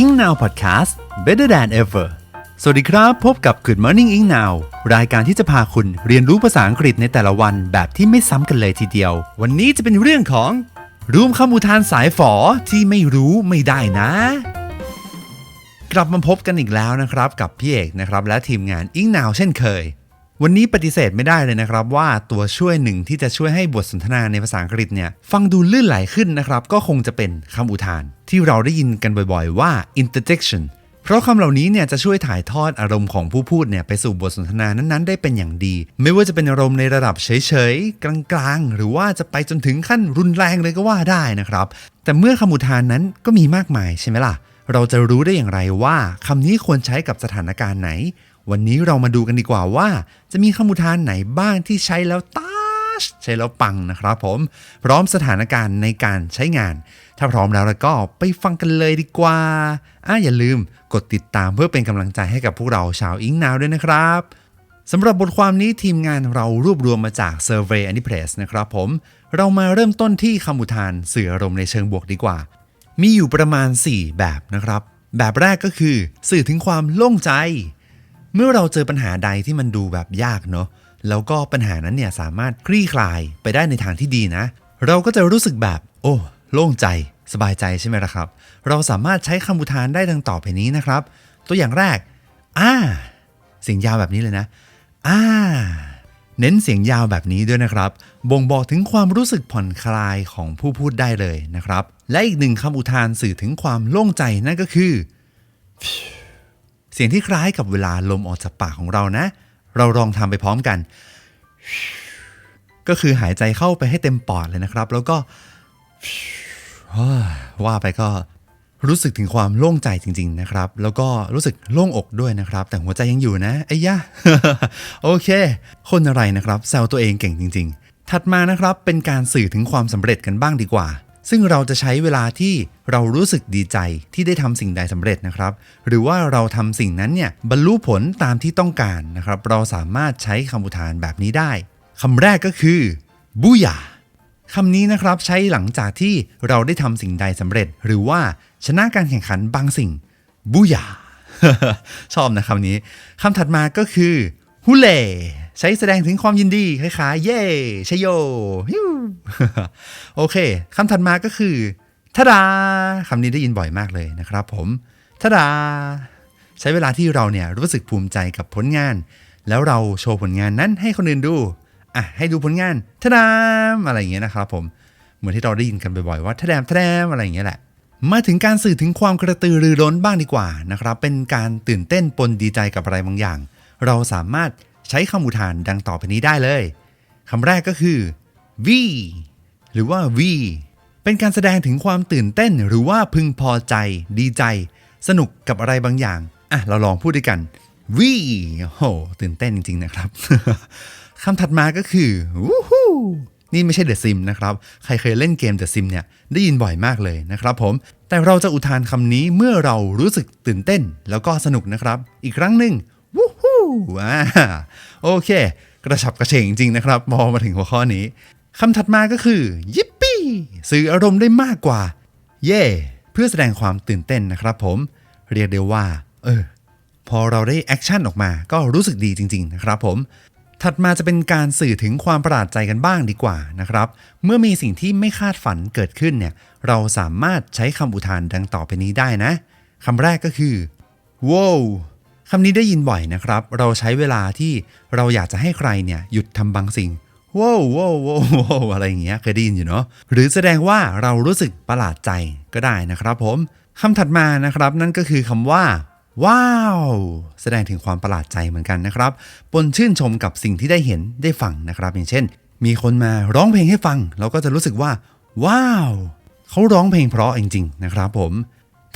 Ing Now Podcast Better than ever สวัสดีครับ พบกับ Good Morning Ing Now รายการที่จะพาคุณเรียนรู้ภาษาอังกฤษในแต่ละวันแบบที่ไม่ซ้ำกันเลยทีเดียว วันนี้จะเป็นเรื่องของรวมคำอุทานสายฝอที่ไม่รู้ไม่ได้นะ กลับมาพบกันอีกแล้วนะครับ กับพี่เอกนะครับ และทีมงาน Ing Now เช่นเคย วันนี้ปฏิเสธไม่ได้เลยนะครับว่าตัวช่วยหนึ่งที่จะช่วยให้บทสนทนาในภาษาอังกฤษเนี่ยฟังดูลื่นไหลขึ้นนะครับ ก็คงจะเป็นคำอุทาน ที่เราได้ยินกันบ่อยๆว่า interjection เพราะคำเหล่านี้เนี่ยจะช่วยถ่ายทอดอารมณ์ของผู้พูดเนี่ยไปสู่บทสนทนานั้นๆ ได้เป็นอย่างดี ไม่ว่าจะเป็นอารมณ์ในระดับเฉยๆ กลางๆ หรือว่าจะไปจนถึงขั้นรุนแรงเลยก็ว่าได้นะครับ แต่เมื่อคำอุทานนั้นก็มีมากมายใช่ไหมล่ะเราจะรู้ได้อย่างไรว่าคำนี้ควรใช้กับสถานการณ์ไหน วันนี้เรามาดูกันดีกว่าว่า จะมีคำอุทานไหนบ้างที่ใช้แล้วตาชใช้แล้วปังนะครับผม พร้อมสถานการณ์ในการใช้งาน ถ้าพร้อมแล้วแล้วก็ไปฟังกันเลยดีกว่าอะอย่าลืมกดติดตามเพื่อเป็นกำลังใจให้กับพวกเราชาวอิงนาวด้วยนะครับสำหรับบทความนี้ทีมงานเรารวบรวมมาจาก Survey a n i p r e s s นะครับผม เรามาเริ่มต้นที่คำอุทานสื่ออารมณ์ในเชิงบวกดีกว่า มีอยู่ประมาณ 4 แบบนะครับ แบบแรกก็คือ สื่อถึงความโล่งใจ เมื่อเราเจอปัญหาใดที่มันดูแบบยากเนาะแล้วก็ปัญหานั้นเนี่ยสามารถคลี่คลายไปได้ในทางที่ดีนะ เราก็จะรู้สึกแบบ โอ้ โล่งใจสบายใจใช่ไหมล่ะครับ เราสามารถใช้คำอุทานได้ดังต่อไปนี้นะครับ ตัวอย่างแรกอ่าเสียงยาวแบบนี้เลยนะอ่าเน้นเสียงยาวแบบนี้ด้วยนะครับ บ่งบอกถึงความรู้สึกผ่อนคลายของผู้พูดได้เลยนะครับ และอีกหนึ่งคำอุทานสื่อถึงความโล่งใจนั่นก็คือ เสียงที่คล้ายกับเวลาลมออกจากปากของเรานะ เราลองทำไปพร้อมกัน ก็คือหายใจเข้าไปให้เต็มปอดเลยนะครับ แล้วก็ว่าไปก็รู้สึกถึงความโล่งใจจริง ๆ นะครับ แล้วก็รู้สึกโล่งอกด้วยนะครับ แต่หัวใจยังอยู่นะไอ้ยะโอเค คนอะไรนะครับแซวตัวเองเก่งจริง ๆ ถัดมานะครับเป็นการสื่อถึงความสำเร็จกันบ้างดีกว่า ซึ่งเราจะใช้เวลาที่เรารู้สึกดีใจที่ได้ทำสิ่งใดสำเร็จนะครับ หรือว่าเราทำสิ่งนั้นเนี่ยบรรลุผลตามที่ต้องการนะครับ เราสามารถใช้คำอุทานแบบนี้ได้คำแรกก็คือบูยาคำนี้นะครับใช้หลังจากที่เราได้ทำสิ่งใดสำเร็จ หรือว่าชนะการแข่งขันบางสิ่งบูยาชอบนะคำนี้คำถัดมาก็คือฮุเล่ ใช้แสดงถึงความยินดีคล้ายๆ เย่ชยโยฮิวโอเคคำถัดมาก็คือทาดาคำนี้ได้ยินบ่อยมากเลยนะครับผมทาดา ใช้เวลาที่เราเนี่ยรู้สึกภูมิใจกับผลงาน แล้วเราโชว์ผลงานนั้นให้คนอื่นดูอะให้ดูผลงานทดามอะไรอย่างเงี้ยนะครับผมเหมือนที่เราได้ยินกันบ่อยๆว่าทะแดมทะแดมอะไรอย่างเงี้ยแหละมาถึงการสื่อถึงความกระตือรือร้นบ้างดีกว่านะครับ เป็นการตื่นเต้นปนดีใจกับอะไรบางอย่าง เราสามารถ ใช้คำอุทานดังต่อไปนี้ได้เลยคำแรกก็คือ V หรือว่า V เป็นการแสดงถึงความตื่นเต้นหรือว่าพึงพอใจ ดีใจ สนุกกับอะไรบางอย่าง อะ เราลองพูดด้วยกัน V โอ้โห ตื่นเต้นจริง ๆ นะครับคำถัดมาก็คือวู้ฮู้นี่ไม่ใช่เดอะซิมนะครับ ใครเคยเล่นเกมเดอะซิมเนี่ย ได้ยินบ่อยมากเลยนะครับผม แต่เราจะอุทานคำนี้เมื่อเรารู้สึกตื่นเต้น แล้วก็สนุกนะครับ อีกครั้งหนึ่ง อ่าโอเค กระฉับกระเฉงจริงๆนะครับพอมาถึงหัวข้อนี้คำถัดมาก็คือ ยิปปี้สื่ออารมณ์ได้มากกว่า เย่เพื่อแสดงความตื่นเต้นนะครับผม เรียกได้ว่า เออ พอเราได้แอคชั่นออกมาก็รู้สึกดีจริง ๆ นะครับผม ถัดมาจะเป็นการสื่อถึงความประหลาดใจกันบ้างดีกว่านะครับ เมื่อมีสิ่งที่ไม่คาดฝันเกิดขึ้นเนี่ย เราสามารถใช้คำอุทานดังต่อไปนี้ได้นะคำแรกก็คือ wow คำนี้ได้ยินบ่อยนะครับ เราใช้เวลาที่เราอยากจะให้ใครเนี่ยหยุดทำบางสิ่งว้าวว้าวว้าวอะไรอย่างเงี้ยเคยได้ยินอยู่เนาะหรือแสดงว่าเรารู้สึกประหลาดใจก็ได้นะครับผมคำถัดมานะครับนั่นก็คือคำว่า ว้าว แสดงถึงความประหลาดใจเหมือนกันนะครับปนชื่นชมกับสิ่งที่ได้เห็นได้ฟังนะครับ อย่างเช่น มีคนมาร้องเพลงให้ฟัง เราก็จะรู้สึกว่า ว้าวเขาร้องเพลงเพราะจริง ๆ นะครับ ผม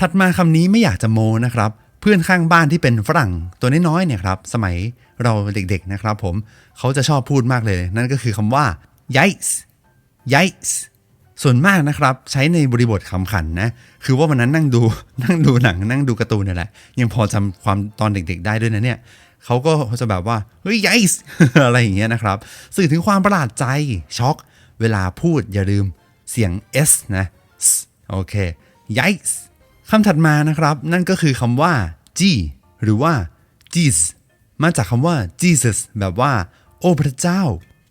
ถัดมาคำนี้ไม่อยากจะโมนะครับ เพื่อนข้างบ้านที่เป็นฝรั่งตัวน้อยๆเนี่ยครับสมัยเราเด็กๆนะครับผมเขาจะชอบพูดมากเลย นั่นก็คือคำว่า yikes yikes ส่วนมากนะครับใช้ในบริบทคำขันนะคือว่าวันนั้นนั่งดูนั่งดูหนังนั่งดูการ์ตูนนี่แหละ ยังพอจำความตอนเด็ก ๆ ได้ด้วยนะเนี่ยเขาก็จะแบบว่าเฮ้ย yikes อะไรอย่างเงี้ยนะครับ สื่อถึงความประหลาดใจช็อก เวลาพูดอย่าลืมเสียง s นะ s โอเค yikes คำถัดมานะครับ นั่นก็คือคำว่า G หรือว่า Jesus มาจากคำว่า Jesus แบบว่า โอ้พระเจ้า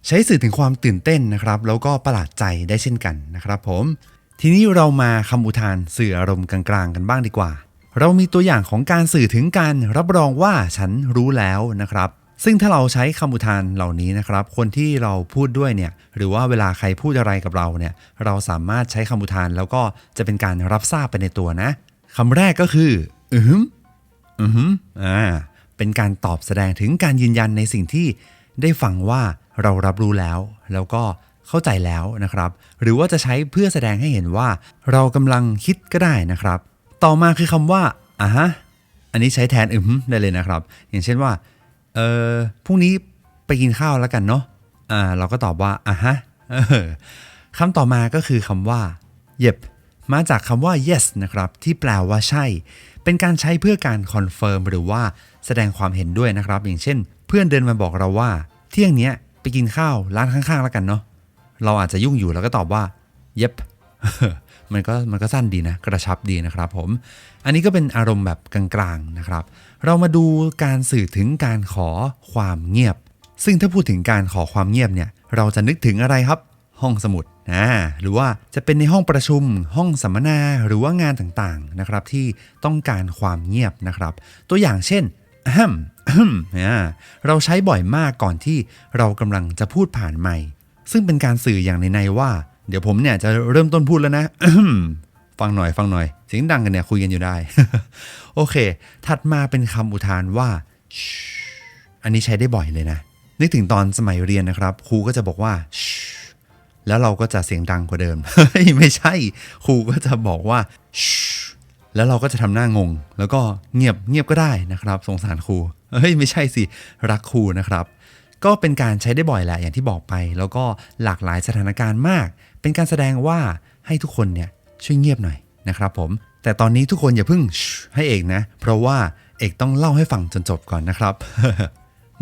ใช้สื่อถึงความตื่นเต้นนะครับ แล้วก็ประหลาดใจได้เช่นกันนะครับผม ทีนี้เรามาคำอุทานสื่ออารมณ์กลางๆ กันบ้างดีกว่า เรามีตัวอย่างของการสื่อถึงการรับรองว่าฉันรู้แล้วนะครับ ซึ่งถ้าเราใช้คำอุทานเหล่านี้นะครับ คนที่เราพูดด้วยเนี่ย หรือว่าเวลาใครพูดอะไรกับเราเนี่ย เราสามารถใช้คำอุทานแล้วก็จะเป็นการรับทราบไปในตัวนะ คำแรกก็คืออืมอือหืออ่าเป็นการตอบแสดงถึงการยืนยันในสิ่งที่ได้ฟังว่าเรารับรู้แล้ว แล้วก็เข้าใจแล้วนะครับ หรือว่าจะใช้เพื่อแสดงให้เห็นว่า เรากำลังคิดก็ได้นะครับ ต่อมาคือคำว่าอ่าฮะอันนี้ใช้แทนอือหือได้เลยนะครับ อย่างเช่นว่าเออพรุ่งนี้ไปกินข้าวแล้วกันเนาะอ่าเราก็ตอบว่าอ่าฮะคำต่อมาก็คือคำว่า yep มาจากคำว่า yes นะครับที่แปลว่าใช่ เป็นการใช้เพื่อการคอนเฟิร์มหรือว่าแสดงความเห็นด้วยนะครับ อย่างเช่น เพื่อนเดินมาบอกเราว่า เที่ยงเนี้ยไปกินข้าวร้านข้างๆ แล้วกันเนาะเราอาจจะยุ่งอยู่แล้วก็ตอบว่า yep มันก็มันก็สั้นดีนะ กระชับดีนะครับผม อันนี้ก็เป็นอารมณ์แบบกลางๆนะครับ เรามาดูการสื่อถึงการขอความเงียบ ซึ่งถ้าพูดถึงการขอความเงียบเนี่ย เราจะนึกถึงอะไรครับ ห้องสมุดนะหรือว่าจะเป็นในห้องประชุม ห้องสัมมนาหรือว่างานต่างๆนะครับที่ต้องการความเงียบนะครับ ตัวอย่างเช่นฮัมฮัมเราใช้บ่อยมากก่อนที่เรากำลังจะพูดผ่านไมค์ซึ่งเป็นการสื่ออย่างในในว่า เดี๋ยวผมเนี่ยจะเริ่มต้นพูดแล้วนะฟังหน่อยฟังหน่อยเสียงดังกันเนี่ยคุยกันอยู่ได้ โอเค ถัดมาเป็นคำอุทานว่า อันนี้ใช้ได้บ่อยเลยนะ นึกถึงตอนสมัยเรียนนะครับ ครูก็จะบอกว่า แล้วเราก็จะเสียงดังกว่าเดิม เฮ้ย ไม่ใช่ ครูก็จะบอกว่าแล้วเราก็จะทำหน้างง แล้วก็เงียบเงียบก็ได้นะครับ สงสารครู เฮ้ย ไม่ใช่สิ รักครูนะครับ ก็เป็นการใช้ได้บ่อยแหละ อย่างที่บอกไป แล้วก็หลากหลายสถานการณ์มาก เป็นการแสดงว่าให้ทุกคนเนี่ยช่วยเงียบหน่อยนะครับผม แต่ตอนนี้ทุกคนอย่าเพิ่งให้เอกนะ เพราะว่าเอกต้องเล่าให้ฟังจนจบก่อนนะครับ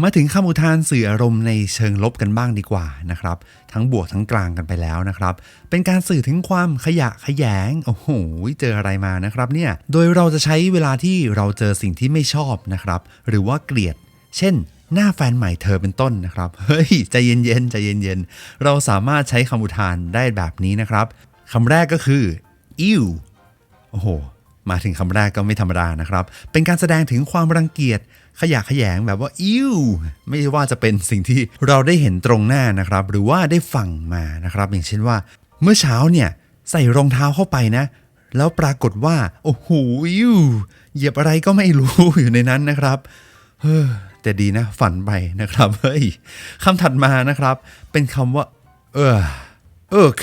มาถึงคำอุทานสื่ออารมณ์ในเชิงลบกันบ้างดีกว่านะครับ ทั้งบวกทั้งกลางกันไปแล้วนะครับ เป็นการสื่อถึงความขยะแขยงโอ้โหเจออะไรมานะครับเนี่ยโดยเราจะใช้เวลาที่เราเจอสิ่งที่ไม่ชอบนะครับ หรือว่าเกลียด เช่น หน้าแฟนใหม่เธอเป็นต้นนะครับเฮ้ยใจเย็นๆใจเย็นๆเราสามารถใช้คำอุทานได้แบบนี้นะครับคำแรกก็คือ ew โอ้โหมาถึงคำแรกก็ไม่ธรรมดานะครับ เป็นการแสดงถึงความรังเกียจ ขยะขยงแบบว่าอิ้วไม่ว่าจะเป็นสิ่งที่เราได้เห็นตรงหน้านะครับ หรือว่าได้ฟังมานะครับ อย่างเช่นว่า เมื่อเช้าเนี่ยใส่รองเท้าเข้าไปนะ แล้วปรากฏว่า โอ้โหอิ้วเหยียบอะไรก็ไม่รู้อยู่ในนั้นนะครับเฮ้อแต่ดีนะฝันไปนะครับเฮ้ยคำถัดมานะครับ เป็นคำว่า เออเอิก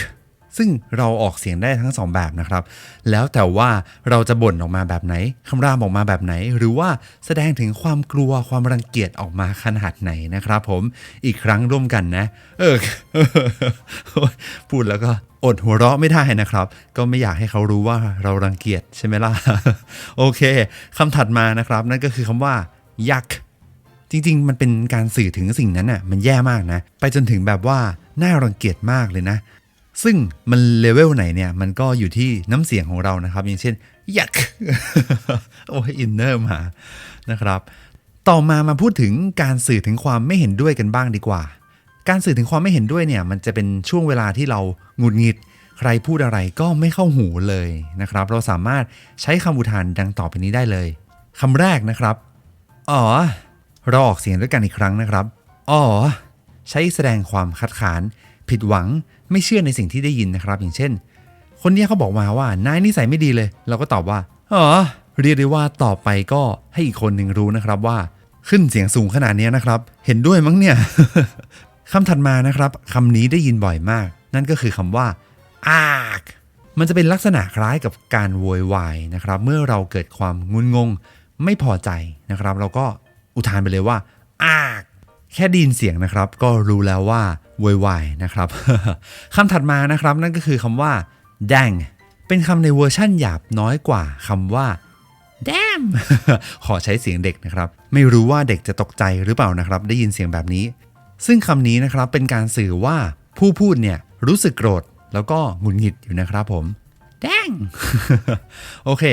ซึ่งเราออกเสียงได้ทั้งสองแบบนะครับ แล้วแต่ว่าเราจะบ่นออกมาแบบไหนคำรามออกมาแบบไหน หรือว่าแสดงถึงความกลัวความรังเกียจออกมาขนาดไหนนะครับ ผมอีกครั้งร่วมกันนะ เออพูดแล้วก็อดหัวเราะไม่ได้นะครับ ก็ไม่อยากให้เขารู้ว่าเรารังเกียจใช่ไหมล่ะ โอเคคำถัดมานะครับ นั่นก็คือคำว่า ยักจริง ๆ มันเป็นการสื่อถึงสิ่งนั้นน่ะมันแย่มากนะ ไปจนถึงแบบว่าน่ารังเกียจมากเลยนะ ซึ่งมันเลเวลไหนเนี่ย มันก็อยู่ที่น้ำเสียงของเรานะครับ อย่างเช่นยักโอ้ยอินเนอร์มานะครับ ต่อมามาพูดถึงการสื่อถึงความไม่เห็นด้วยกันบ้างดีกว่า การสื่อถึงความไม่เห็นด้วยเนี่ย มันจะเป็นช่วงเวลาที่เราหงุดหงิด ใครพูดอะไรก็ไม่เข้าหูเลยนะครับ เราสามารถใช้คำอุทานดังต่อไปนี้ได้เลยคำแรกนะครับ อ๋อ เราออกเสียงด้วยกันอีกครั้งนะครับ อ๋อ ใช้แสดงความคัดค้าน ผิดหวังไม่เชื่อในสิ่งที่ได้ยินนะครับ อย่างเช่น คนนี้เขาบอกมาว่านายนิสัยไม่ดีเลย เราก็ตอบว่าอ๋อเรียกได้ว่าต่อไปก็ให้อีกคนหนึ่งรู้นะครับว่า ขึ้นเสียงสูงขนาดนี้นะครับ เห็นด้วยมั้งเนี่ยคำถัดมานะครับคำนี้ได้ยินบ่อยมาก นั่นก็คือคำว่าอากมันจะเป็นลักษณะคล้ายกับการโวยวายนะครับ เมื่อเราเกิดความงุนงง ไม่พอใจนะครับ เราก็อุทานไปเลยว่าอาก แค่ดินเสียงนะครับ ก็รู้แล้วว่า วยวายนะครับคำถัดมานะครับนั่นก็คือคำว่า dang เป็นคำในเวอร์ชั่นหยาบน้อยกว่าคำว่า damn ขอใช้เสียงเด็กนะครับ ไม่รู้ว่าเด็กจะตกใจหรือเปล่านะครับ ได้ยินเสียงแบบนี้ ซึ่งคำนี้นะครับเป็นการสื่อว่าผู้พูดเนี่ยรู้สึกโกรธ แล้วก็หงุดหงิดอยู่นะครับผม dang โอเค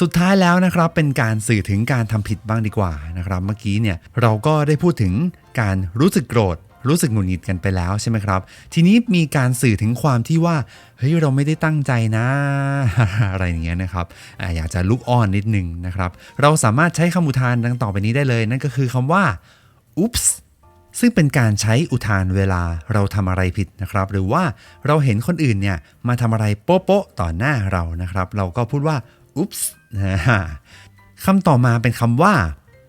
สุดท้ายแล้วนะครับเป็นการสื่อถึงการทำผิดบ้างดีกว่านะครับ เมื่อกี้เนี่ยเราก็ได้พูดถึงการรู้สึกโกรธ รู้สึกหงุดหงิดกันไปแล้วใช่ไหมครับ ทีนี้มีการสื่อถึงความที่ว่าเฮ้ยเราไม่ได้ตั้งใจนะ อะไรอย่างเงี้ยนะครับออยากจะลุกอ้อนนิดนึงนะครับ เราสามารถใช้คำอุทานดังต่อไปนี้ได้เลยนั่นก็คือคำว่า oops ซึ่งเป็นการใช้อุทานเวลาเราทำอะไรผิดนะครับ หรือว่าเราเห็นคนอื่นเนี่ยมาทำอะไรโป๊ะๆต่อหน้าเรานะครับ เราก็พูดว่า oops นะฮะคำต่อมาเป็นคำว่า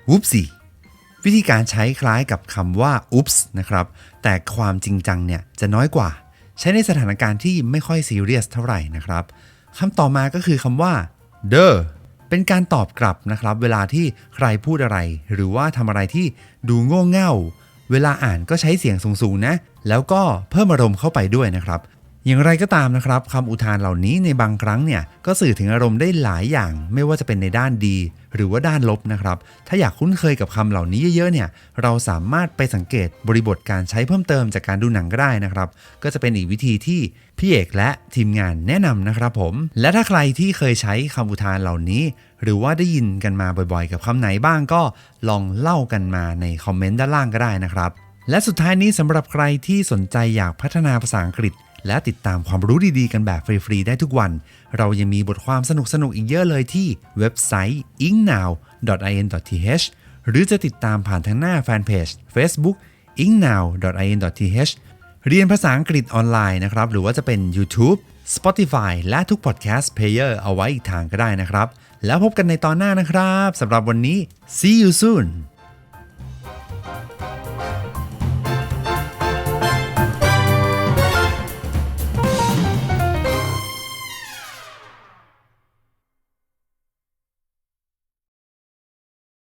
whoopsie วิธีการใช้คล้ายกับคำว่า oops นะครับ แต่ความจริงจังเนี่ยจะน้อยกว่า ใช้ในสถานการณ์ที่ไม่ค่อยซีเรียสเท่าไหร่นะครับคำต่อมาก็คือคำว่า duh เป็นการตอบกลับนะครับ เวลาที่ใครพูดอะไร หรือว่าทำอะไรที่ดูโง่เง่า เวลาอ่านก็ใช้เสียงสูงๆนะ แล้วก็เพิ่มอารมณ์เข้าไปด้วยนะครับ อย่างไรก็ตามนะครับคำอุทานเหล่านี้ในบางครั้งเนี่ยก็สื่อถึงอารมณ์ได้หลายอย่าง ไม่ว่าจะเป็นในด้านดี หรือว่าด้านลบนะครับ ถ้าอยากคุ้นเคยกับคำเหล่านี้เยอะๆเนี่ยเราสามารถไปสังเกตบริบทการใช้เพิ่มเติมจากการดูหนังก็ได้นะครับ ก็จะเป็นอีกวิธีที่พี่เอกและทีมงานแนะนำนะครับผม และถ้าใครที่เคยใช้คำอุทานเหล่านี้ หรือว่าได้ยินกันมาบ่อยๆ กับคำไหนบ้างก็ลองเล่ากันมาในคอมเมนต์ด้านล่างก็ได้นะครับและสุดท้ายนี้สำหรับใครที่สนใจอยากพัฒนาภาษาอังกฤษ และติดตามความรู้ดีๆ กันแบบฟรี ๆ ได้ทุกวัน เรายังมีบทความสนุกๆ อีกเยอะเลยที่เว็บไซต์ ingnow.in.th หรือจะติดตามผ่านทางหน้าแฟนเพจ Facebook ingnow.in.th เรียนภาษาอังกฤษออนไลน์นะครับ หรือว่าจะเป็น YouTube Spotify และทุก Podcast Player เอาไว้อีกทางก็ได้นะครับ แล้วพบกันในตอนหน้านะครับสำหรับวันนี้ see you soon